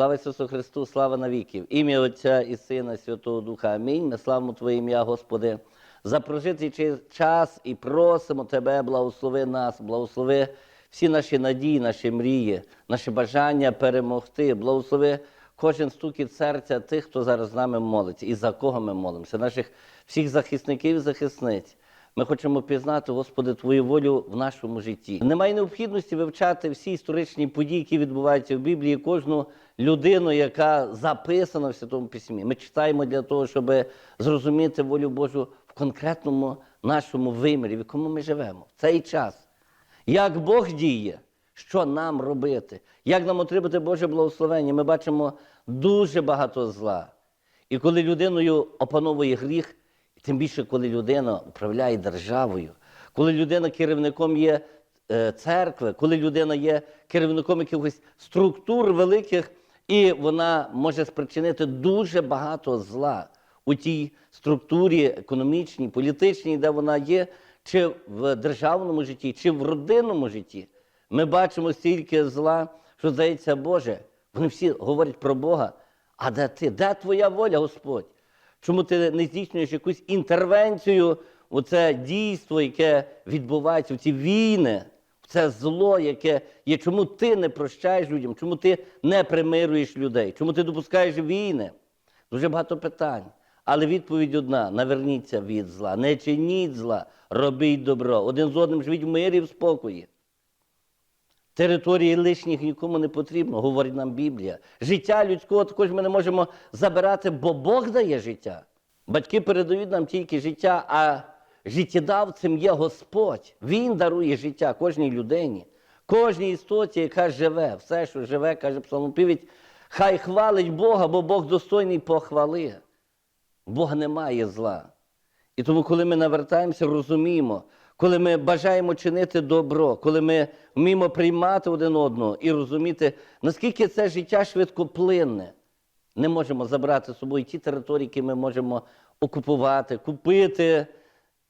Слава Ісусу Христу, слава навіки. В ім'я Отця і Сина, Святого Духа. Амінь. Ми славимо Твоє ім'я, Господи, за прожитий час і просимо Тебе, благослови нас, благослови всі наші надії, наші мрії, наші бажання перемогти. Благослови кожен стукіт серця тих, хто зараз з нами молиться, і за кого ми молимося, наших всіх захисників і захисниць. Ми хочемо пізнати, Господи, Твою волю в нашому житті. Немає необхідності вивчати всі історичні події, які відбуваються в Біблії, кожну людину, яка записана в Святому Письмі. Ми читаємо для того, щоб зрозуміти волю Божу в конкретному нашому вимірі, в якому ми живемо в цей час. Як Бог діє, що нам робити, як нам отримати Боже благословення. Ми бачимо дуже багато зла. І коли людиною опановує гріх, тим більше, коли людина управляє державою, коли людина керівником є е, церкви, коли людина є керівником якихось структур великих, і вона може спричинити дуже багато зла у тій структурі економічній, політичній, де вона є, чи в державному житті, чи в родинному житті. Ми бачимо стільки зла, що здається, Боже, вони всі говорять про Бога. А де ти? Де твоя воля, Господь? Чому ти не здійснюєш якусь інтервенцію у це дійство, яке відбувається в ці війни, в це зло, яке є? Чому ти не прощаєш людям? Чому ти не примирюєш людей? Чому ти допускаєш війни? Дуже багато питань. Але відповідь одна: наверніться від зла, не чиніть зла, робіть добро. Один з одним живіть в мирі в спокої. Території лишніх нікому не потрібно, говорить нам Біблія. Життя людського також ми не можемо забирати, бо Бог дає життя. Батьки передають нам тільки життя, а життєдавцем є Господь. Він дарує життя кожній людині, кожній істоті, яка живе. Все, що живе, каже псалмопівець, хай хвалить Бога, бо Бог достойний похвали. Бог не має зла. І тому, коли ми навертаємося, розуміємо, коли ми бажаємо чинити добро, коли ми вміємо приймати один одного і розуміти, наскільки це життя швидкоплинне, не можемо забрати з собою ті території, які ми можемо окупувати, купити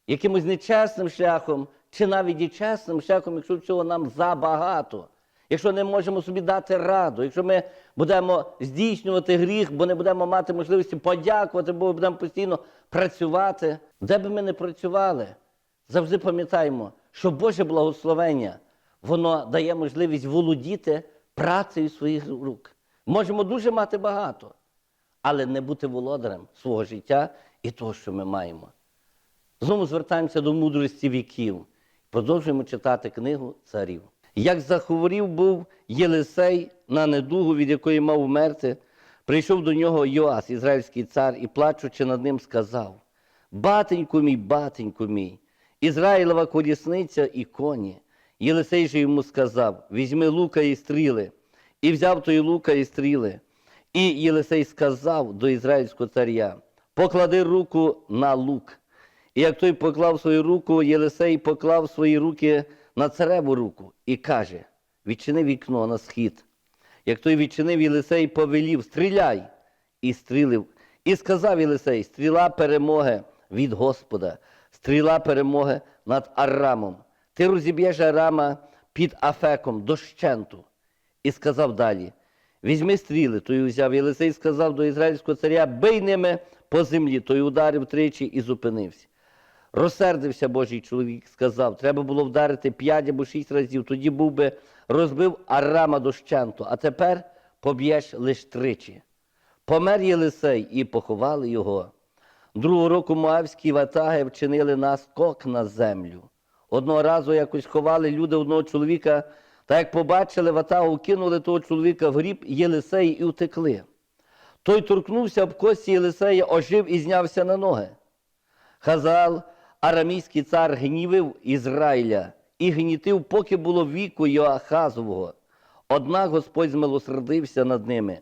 якимось нечесним шляхом, чи навіть і чесним шляхом, якщо цього нам забагато. Якщо не можемо собі дати раду, якщо ми будемо здійснювати гріх, бо не будемо мати можливості подякувати, бо будемо постійно працювати, де би ми не працювали, завжди пам'ятаємо, що Боже благословення, воно дає можливість володіти працею своїх рук. Можемо дуже мати багато, але не бути володарем свого життя і того, що ми маємо. Знову звертаємося до мудрості віків. Продовжуємо читати книгу царів. Як захворів був Єлисей на недугу, від якої мав вмерти, прийшов до нього Йоас, ізраїльський цар, і, плачучи над ним, сказав: Батеньку мій, батеньку мій, Ізраїлова колісниця і коні. Єлисей же йому сказав: Візьми лука і стріли, і взяв той лука і стріли. І Єлисей сказав до ізраїльського царя: Поклади руку на лук. І як той поклав свою руку, Єлисей поклав свої руки на цареву руку і каже: Відчини вікно на схід. Як той відчинив Єлисей, повелів, стріляй, і стрілив. І сказав Єлисей: стріла перемоги від Господа, стріла перемоги над Арамом. Ти розіб'єш Арама під Афеком дощенту. І сказав далі: Візьми стріли, той взяв. Єлисей сказав до ізраїльського царя, бий ними по землі, той ударив тричі і зупинився. Розсердився Божий чоловік, сказав, треба було вдарити п'ять або шість разів, тоді був би розбив Арама дощенту, а тепер поб'єш лиш тричі. Помер Єлисей і поховали його. Другого року Моавські ватаги вчинили наскок на землю. Одного разу якось ховали люди одного чоловіка, та як побачили ватагу, кинули того чоловіка в гріб Єлисеї і утекли. Той торкнувся об кості Єлисея, ожив і знявся на ноги. Хазал, арамійський цар, гнівив Ізраїля і гнітив, поки було віку Йоахазового. Однак Господь змилосердився над ними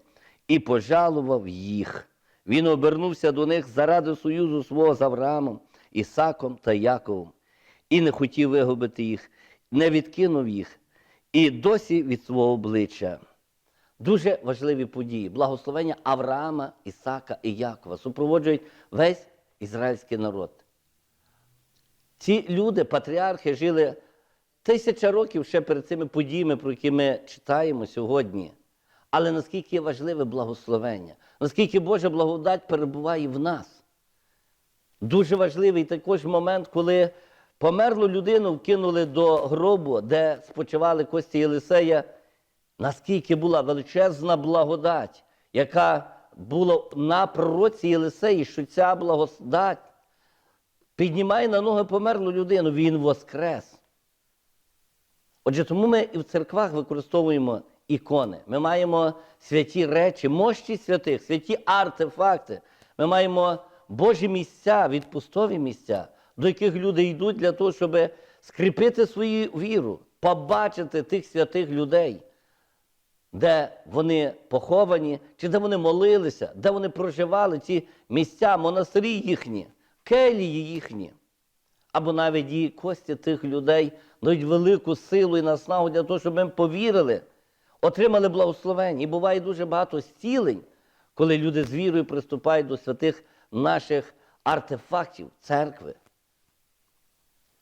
і пожалував їх. Він обернувся до них заради союзу свого з Авраамом, Ісаком та Яковом, і не хотів вигубити їх, не відкинув їх, і досі від свого обличчя. Дуже важливі події. Благословення Авраама, Ісака і Якова супроводжують весь ізраїльський народ. Ці люди, патріархи, жили тисяча років ще перед цими подіями, про які ми читаємо сьогодні. Але наскільки важливе благословення, наскільки Божа благодать перебуває в нас. Дуже важливий також момент, коли померлу людину вкинули до гробу, де спочивали кості Єлисея, наскільки була величезна благодать, яка була на пророці Єлисеї, що ця благодать піднімає на ноги померлу людину, він воскрес. Отже, тому ми і в церквах використовуємо ікони. Ми маємо святі речі, мощі святих, святі артефакти. Ми маємо Божі місця, відпустові місця, до яких люди йдуть для того, щоб скріпити свою віру, побачити тих святих людей, де вони поховані, чи де вони молилися, де вони проживали, ці місця, монастирі їхні, келії їхні або навіть і кості тих людей дають велику силу і наснагу для того, щоб ми повірили, отримали благословення. І буває дуже багато зцілень, коли люди з вірою приступають до святих наших артефактів церкви.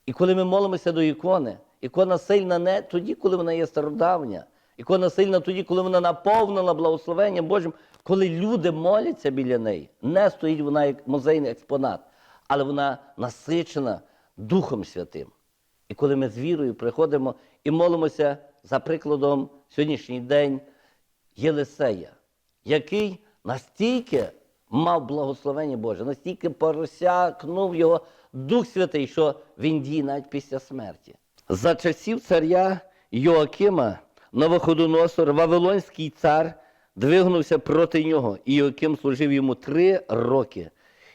І коли ми молимося до ікони, ікона сильна не тоді, коли вона є стародавня, ікона сильна тоді, коли вона наповнена благословенням Божим, коли люди моляться біля неї. Не стоїть вона як музейний експонат, але вона насичена Духом Святим. І коли ми з вірою приходимо і молимося за прикладом сьогоднішній день Єлисея, який настільки мав благословення Боже, настільки поросякнув його Дух Святий, що він діє навіть після смерті. За часів царя Йоакима Новоходоносор, Вавилонський цар, двигнувся проти нього, і Йоаким служив йому три роки.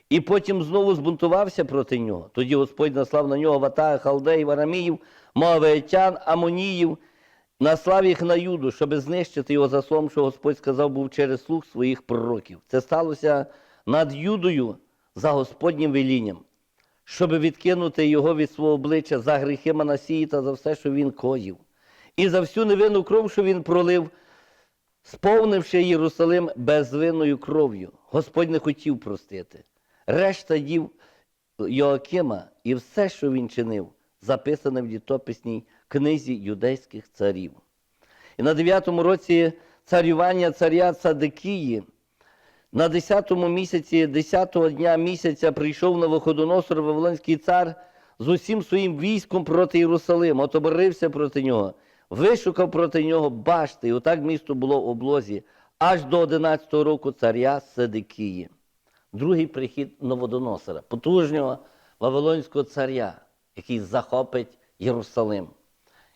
І потім знову збунтувався проти нього. Тоді Господь наслав на нього ватага халдеїв, араміїв, моавитян, амоніїв, наслав їх на Юду, щоб знищити його за словом, що Господь сказав був через слух своїх пророків. Це сталося над Юдою за Господнім велінням, щоб відкинути його від свого обличчя за гріхи Манасії та за все, що він коїв. І за всю невинну кров, що він пролив, сповнивши Єрусалим безвинною кров'ю. Господь не хотів простити. Решта дів Йоакима і все, що він чинив, записане в літописній книзі юдейських царів. І на 9-му році царювання царя Цадикії, на 10-му місяці, 10-го дня місяця прийшов Новоходоносор, Вавилонський цар, з усім своїм військом проти Єрусалима, отоборився проти нього, вишукав проти нього башти, і отак місто було в облозі аж до 11-го року царя Седикії. Другий прихід Новодоносора, потужнього Вавилонського царя, який захопить Єрусалим.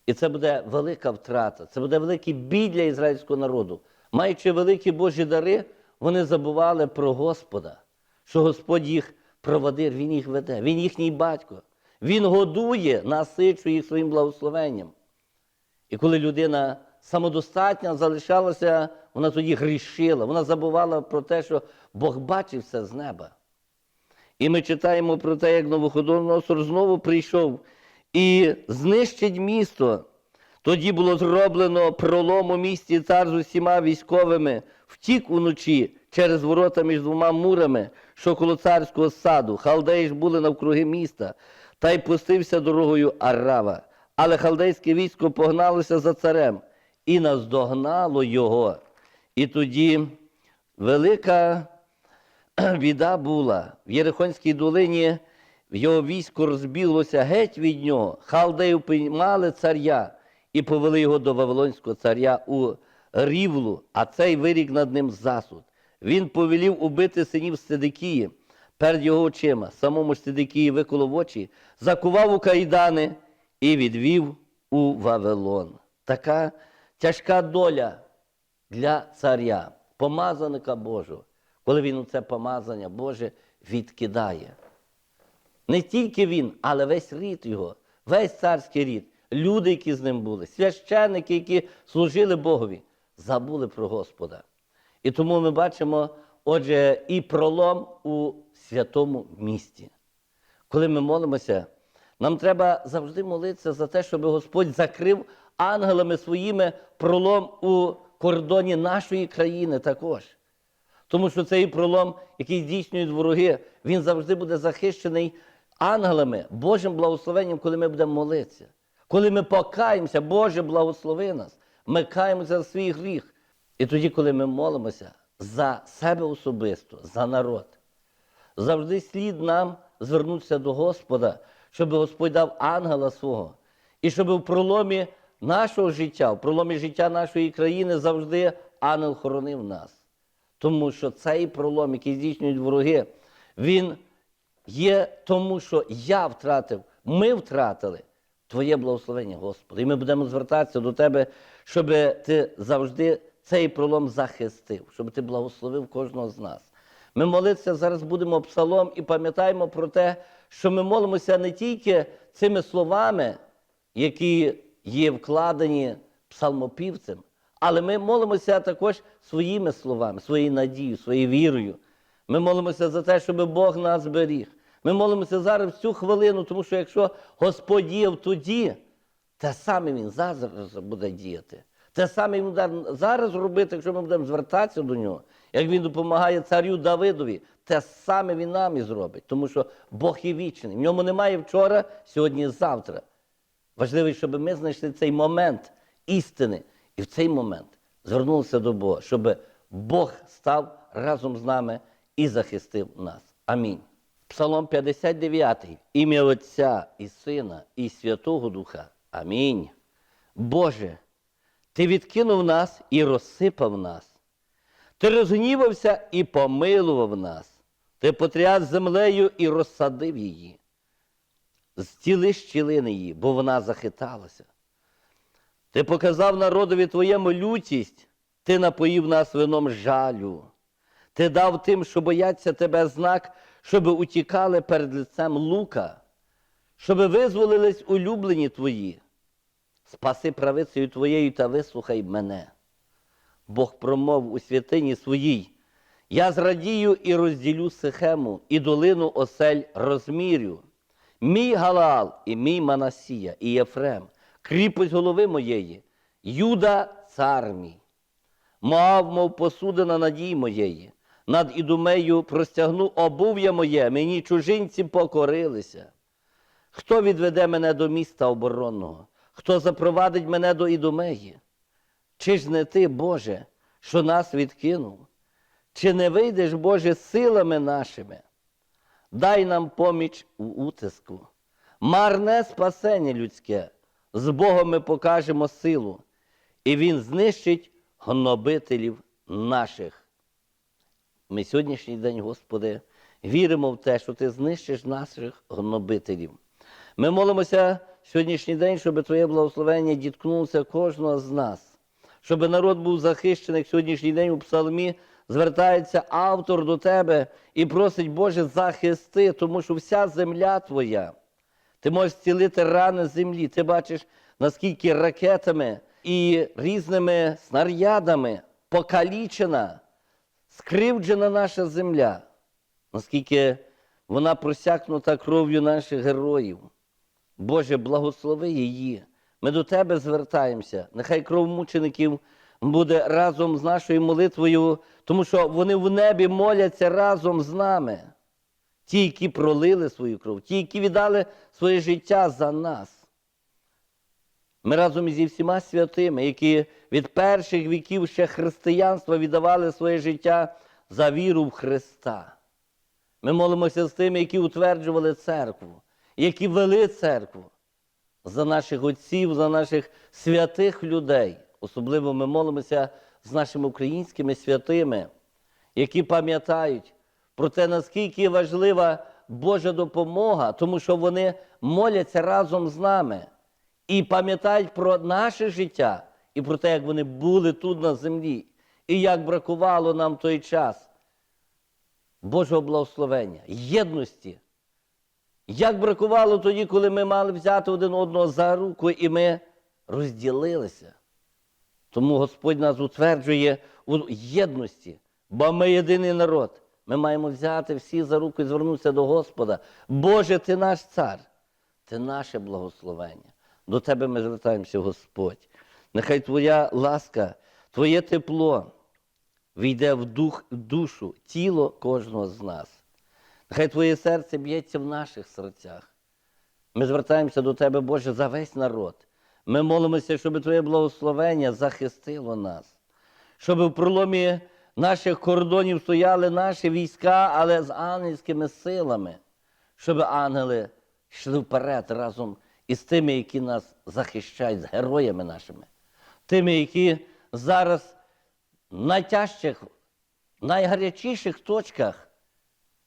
І це буде велика втрата, це буде великий біль для ізраїльського народу. Маючи великі Божі дари, вони забували про Господа, що Господь їх проводив, Він їх веде, Він їхній батько. Він годує, насичує їх своїм благословенням. І коли людина самодостатня залишалася, вона тоді грішила, вона забувала про те, що Бог бачив все з неба. І ми читаємо про те, як Новоходоносор знову прийшов і знищить місто. Тоді було зроблено пролом у місті цар з усіма військовими, втік уночі через ворота між двома мурами, що коло царського саду. Халдеї ж були навкруги міста, та й пустився дорогою Арава. Але халдейське військо погналося за царем і наздогнало його. І тоді велика біда була. В Єрихонській долині його військо розбіглося геть від нього. Халдеї піймали царя і повели його до Вавилонського царя у Рівлу, а цей вирік над ним засуд. Він повелів убити синів Сидикії перед його очима. Самому Сидикії виколов очі, закував у кайдани і відвів у Вавилон. Така тяжка доля для царя, помазаника Божого, коли він у це помазання Боже відкидає. Не тільки він, але весь рід його, весь царський рід, люди, які з ним були, священники, які служили Богові, забули про Господа. І тому ми бачимо, отже, і пролом у святому місті. Коли ми молимося, нам треба завжди молитися за те, щоб Господь закрив ангелами своїми пролом у кордоні нашої країни також. Тому що цей пролом, який здійснюють вороги, він завжди буде захищений ангелами, Божим благословенням, коли ми будемо молитися. Коли ми покаємося, Боже, благослови нас. Ми каємося за свій гріх. І тоді, коли ми молимося за себе особисто, за народ, завжди слід нам звернутися до Господа, щоб Господь дав ангела свого, і щоб в проломі нашого життя, в проломі життя нашої країни завжди ангел хоронив нас. Тому що цей пролом, який здійснюють вороги, він є тому, що я втратив, ми втратили Твоє благословення, Господи. І ми будемо звертатися до Тебе, щоб Ти завжди цей пролом захистив, щоб Ти благословив кожного з нас. Ми молитися зараз будемо псалом і пам'ятаємо про те, що ми молимося не тільки цими словами, які є вкладені псалмопівцем, але ми молимося також своїми словами, своєю надією, своєю вірою. Ми молимося за те, щоб Бог нас зберіг. Ми молимося зараз в цю хвилину, тому що якщо Господь діяв тоді, те саме Він зараз буде діяти. Те саме Він буде зараз робити, якщо ми будемо звертатися до нього, як він допомагає царю Давидові, те саме він нам і зробить, тому що Бог є вічний. В ньому немає вчора, сьогодні і завтра. Важливо, щоб ми знайшли цей момент істини і в цей момент звернулися до Бога, щоб Бог став разом з нами і захистив нас. Амінь. Псалом 59. Ім'я Отця і Сина, і Святого Духа. Амінь. Боже, Ти відкинув нас і розсипав нас. Ти розгнівався і помилував нас. Ти потряс землею і розсадив її. Зціли щілини її, бо вона захиталася. Ти показав народові твоєму лютість, ти напоїв нас вином жалю. Ти дав тим, що бояться тебе знак, щоб утікали перед лицем лука, щоб визволились улюблені твої. Спаси правицею твоєю та вислухай мене. Бог промов у святині своїй. Я зрадію і розділю Сихему, і долину осель розмірю. Мій Галаал і мій Манасія, і Єфрем, кріпость голови моєї, Юда цар мій. Моав, мов посудина надій моєї, над ідумею простягну обув'я моє, мені чужинці покорилися. Хто відведе мене до міста оборонного? Хто запровадить мене до ідумеї? Чи ж не ти, Боже, що нас відкинув? Чи не вийдеш, Боже, силами нашими? Дай нам поміч у утиску. Марне спасення людське, з Богом ми покажемо силу, і Він знищить гнобителів наших. Ми сьогоднішній день, Господи, віримо в те, що Ти знищиш наших гнобителів. Ми молимося сьогоднішній день, щоб Твоє благословення діткнулося кожного з нас, щоб народ був захищений сьогоднішній день у псалмі. Звертається автор до тебе і просить, Боже, захисти, тому що вся земля твоя. Ти можеш зцілити рани землі. Ти бачиш, наскільки ракетами і різними снарядами покалічена, скривджена наша земля, наскільки вона просякнута кров'ю наших героїв. Боже, благослови її. Ми до Тебе звертаємося. Нехай кров мучеників буде разом з нашою молитвою, тому що вони в небі моляться разом з нами. Ті, які пролили свою кров, ті, які віддали своє життя за нас. Ми разом зі всіма святими, які від перших віків ще християнства віддавали своє життя за віру в Христа. Ми молимося з тими, які утверджували церкву, які вели церкву, за наших отців, за наших святих людей. Особливо ми молимося з нашими українськими святими, які пам'ятають про те, наскільки важлива Божа допомога, тому що вони моляться разом з нами і пам'ятають про наше життя і про те, як вони були тут на землі, і як бракувало нам той час Божого благословення, єдності. Як бракувало тоді, коли ми мали взяти один одного за руку і ми розділилися. Тому Господь нас утверджує у єдності, бо ми єдиний народ. Ми маємо взяти всі за руку і звернутися до Господа. Боже, ти наш цар, ти наше благословення. До Тебе ми звертаємося, Господь. Нехай Твоя ласка, Твоє тепло війде в дух, душу, тіло кожного з нас. Нехай Твоє серце б'ється в наших серцях. Ми звертаємося до Тебе, Боже, за весь народ. Ми молимося, щоб Твоє благословення захистило нас, щоб в проломі наших кордонів стояли наші війська, але з ангельськими силами, щоб ангели йшли вперед разом із тими, які нас захищають, з героями нашими, тими, які зараз в найтяжчих, найгарячіших точках,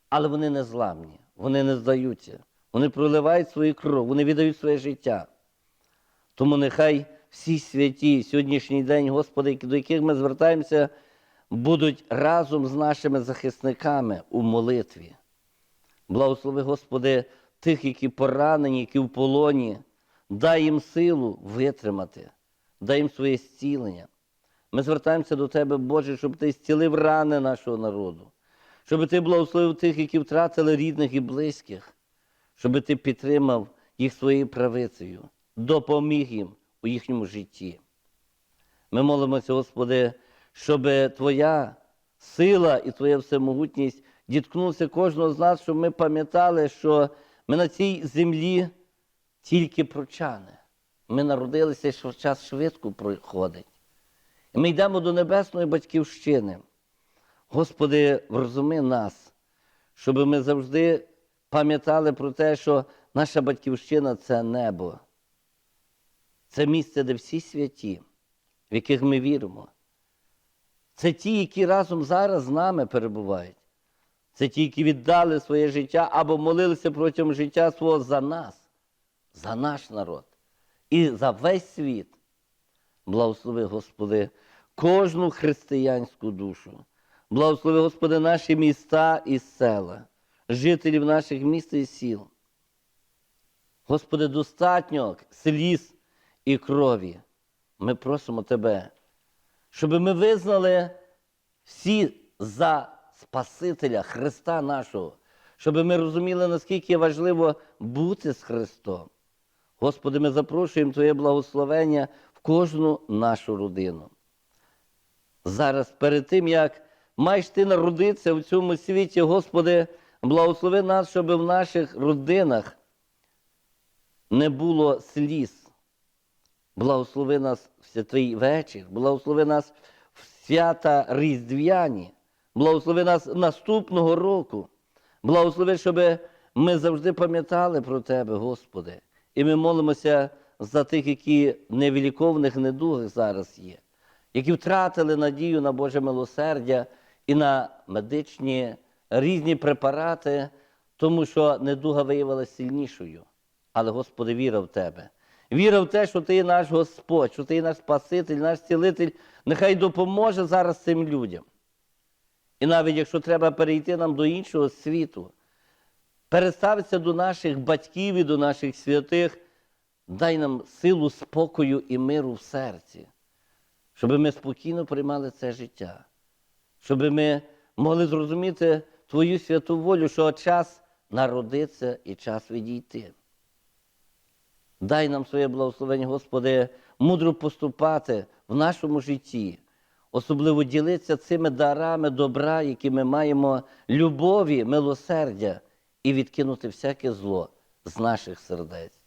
але вони не зламні, вони не здаються, вони проливають свою кров, вони віддають своє життя. Тому нехай всі святі сьогоднішній день, Господи, до яких ми звертаємося, будуть разом з нашими захисниками у молитві. Благослови, Господи, тих, які поранені, які в полоні, дай їм силу витримати, дай їм своє зцілення. Ми звертаємося до Тебе, Боже, щоб Ти зцілив рани нашого народу, щоб Ти благословив тих, які втратили рідних і близьких, щоб Ти підтримав їх своєю правицею, допоміг їм у їхньому житті. Ми молимося, Господи, щоб Твоя сила і Твоя всемогутність діткнувся кожного з нас, щоб ми пам'ятали, що ми на цій землі тільки прочани. Ми народилися, що час швидко проходить. І ми йдемо до небесної батьківщини. Господи, врозуми нас, щоб ми завжди пам'ятали про те, що наша батьківщина це небо. Це місце, де всі святі, в яких ми віримо. Це ті, які разом зараз з нами перебувають. Це ті, які віддали своє життя або молилися протягом життя свого за нас, за наш народ і за весь світ. Благослови, Господи, кожну християнську душу. Благослови, Господи, наші міста і села, жителів наших міст і сіл. Господи, достатньо сліз і крові. Ми просимо Тебе, щоб ми визнали всі за Спасителя Христа нашого, щоб ми розуміли, наскільки важливо бути з Христом. Господи, ми запрошуємо Твоє благословення в кожну нашу родину. Зараз, перед тим, як маєш ти народитися в цьому світі, Господи, благослови нас, щоб в наших родинах не було сліз. Благослови нас в святий вечір, благослови нас в свята Різдвяні, благослови нас наступного року. Благослови, щоб ми завжди пам'ятали про Тебе, Господи. І ми молимося за тих, які в невіліковних недугах зараз є, які втратили надію на Боже милосердя і на медичні різні препарати, тому що недуга виявилася сильнішою. Але, Господи, віра в Тебе. Віра в те, що Ти є наш Господь, що Ти є наш Спаситель, наш цілитель, нехай допоможе зараз цим людям. І навіть якщо треба перейти нам до іншого світу, переставитися до наших батьків і до наших святих, дай нам силу спокою і миру в серці, щоб ми спокійно приймали це життя, щоб ми могли зрозуміти Твою святу волю, що час народитися і час відійти. Дай нам своє благословення, Господи, мудро поступати в нашому житті, особливо ділитися цими дарами добра, які ми маємо, любові, милосердя, і відкинути всяке зло з наших сердець.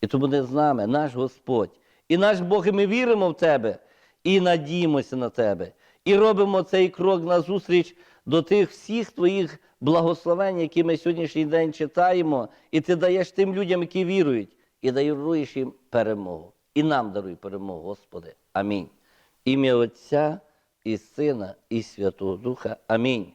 І тому не з нами, наш Господь, і наш Бог, і ми віримо в Тебе, і надіємося на Тебе, і робимо цей крок назустріч до тих всіх Твоїх благословень, які ми сьогоднішній день читаємо, і Ти даєш тим людям, які вірують, і даруєш їм перемогу. І нам даруй перемогу, Господи. Амінь. Ім'я Отця і Сина, і Святого Духа. Амінь.